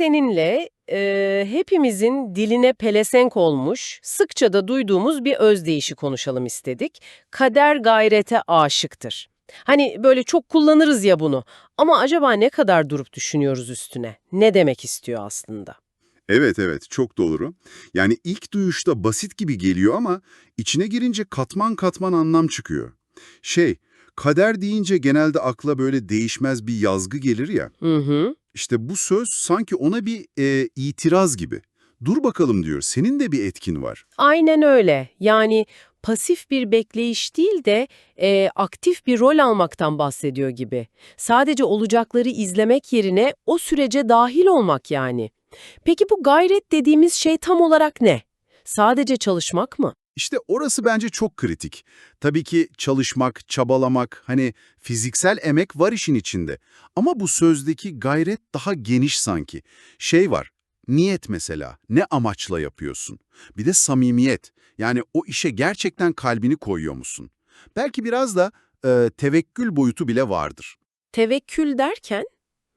seninle e, hepimizin diline pelesenk olmuş, sıkça da duyduğumuz bir özdeyişi konuşalım istedik. Kader gayrete aşıktır. Hani böyle çok kullanırız ya bunu ama acaba ne kadar durup düşünüyoruz üstüne? Ne demek istiyor aslında? Evet evet çok doğru. Yani ilk duyuşta basit gibi geliyor ama içine girince katman katman anlam çıkıyor. Şey, kader deyince genelde akla böyle değişmez bir yazgı gelir ya. Hı hı. İşte bu söz sanki ona bir e, itiraz gibi. Dur bakalım diyor, senin de bir etkin var. Aynen öyle. Yani pasif bir bekleyiş değil de e, aktif bir rol almaktan bahsediyor gibi. Sadece olacakları izlemek yerine o sürece dahil olmak yani. Peki bu gayret dediğimiz şey tam olarak ne? Sadece çalışmak mı? İşte orası bence çok kritik. Tabii ki çalışmak, çabalamak, hani fiziksel emek var işin içinde. Ama bu sözdeki gayret daha geniş sanki. Şey var, niyet mesela, ne amaçla yapıyorsun? Bir de samimiyet, yani o işe gerçekten kalbini koyuyor musun? Belki biraz da e, tevekkül boyutu bile vardır. Tevekkül derken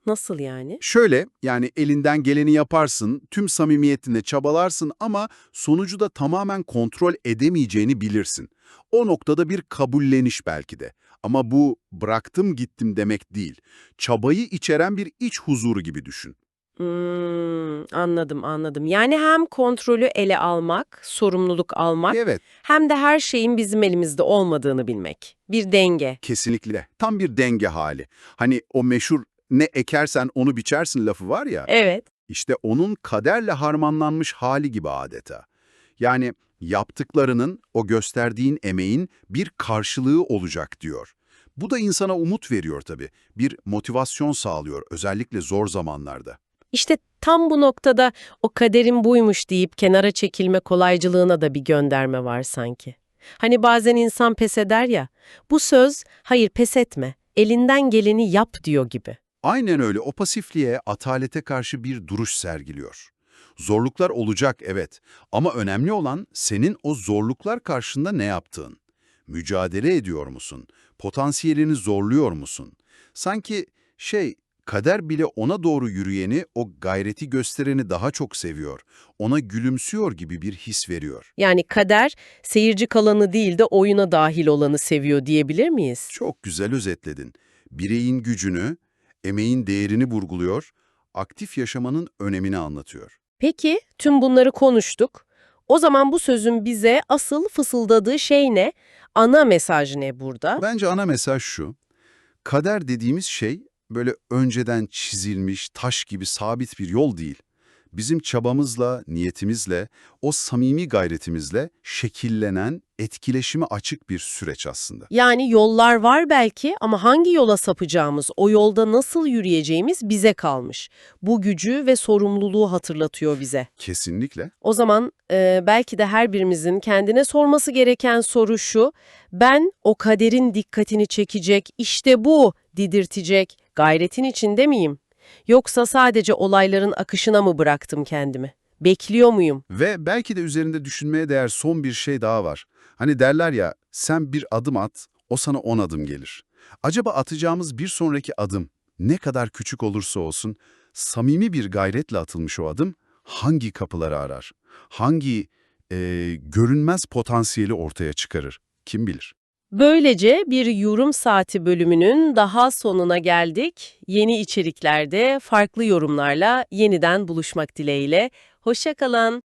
nasıl yani? Şöyle, yani elinden geleni yaparsın, tüm samimiyetinle çabalarsın ama sonucu da tamamen kontrol edemeyeceğini bilirsin. O noktada bir kabulleniş belki de. Ama bu bıraktım gittim demek değil. Çabayı içeren bir iç huzuru gibi düşün. Hmm, anladım anladım. Yani hem kontrolü ele almak, sorumluluk almak Evet, hem de her şeyin bizim elimizde olmadığını bilmek. Bir denge. kesinlikle. Tam bir denge hali. Hani o meşhur ne ekersen onu biçersin lafı var ya. Evet. İşte onun kaderle harmanlanmış hali gibi adeta. Yani yaptıklarının, o gösterdiğin emeğin bir karşılığı olacak diyor. Bu da insana umut veriyor tabii. Bir motivasyon sağlıyor özellikle zor zamanlarda. İşte tam bu noktada o kaderin buymuş deyip kenara çekilme kolaycılığına da bir gönderme var sanki. Hani bazen insan pes eder ya, bu söz hayır pes etme, elinden geleni yap diyor gibi. Aynen öyle o pasifliğe, atalete karşı bir duruş sergiliyor. Zorluklar olacak evet ama önemli olan senin o zorluklar karşında ne yaptığın. Mücadele ediyor musun? Potansiyelini zorluyor musun? Sanki şey, kader bile ona doğru yürüyeni, o gayreti göstereni daha çok seviyor. Ona gülümsüyor gibi bir his veriyor. Yani kader seyirci kalanı değil de oyuna dahil olanı seviyor diyebilir miyiz? Çok güzel özetledin. Bireyin gücünü, emeğin değerini vurguluyor, aktif yaşamanın önemini anlatıyor. Peki, tüm bunları konuştuk. O zaman bu sözün bize asıl fısıldadığı şey ne? Ana mesaj ne burada? Bence ana mesaj şu. Kader dediğimiz şey böyle önceden çizilmiş, taş gibi sabit bir yol değil. Bizim çabamızla, niyetimizle, o samimi gayretimizle şekillenen, etkileşime açık bir süreç aslında. Yani yollar var belki ama hangi yola sapacağımız, o yolda nasıl yürüyeceğimiz bize kalmış. Bu gücü ve sorumluluğu hatırlatıyor bize. Kesinlikle. O zaman e, belki de her birimizin kendine sorması gereken soru şu, ben o kaderin dikkatini çekecek, işte bu didirtecek gayretin içinde miyim? Yoksa sadece olayların akışına mı bıraktım kendimi? Bekliyor muyum? Ve belki de üzerinde düşünmeye değer son bir şey daha var. Hani derler ya, sen bir adım at, o sana on adım gelir. Acaba atacağımız bir sonraki adım, ne kadar küçük olursa olsun, samimi bir gayretle atılmış o adım, hangi kapıları arar? Hangi e, görünmez potansiyeli ortaya çıkarır? Kim bilir? Böylece bir yorum saati bölümünün daha sonuna geldik. Yeni içeriklerde farklı yorumlarla yeniden buluşmak dileğiyle. Hoşça kalın.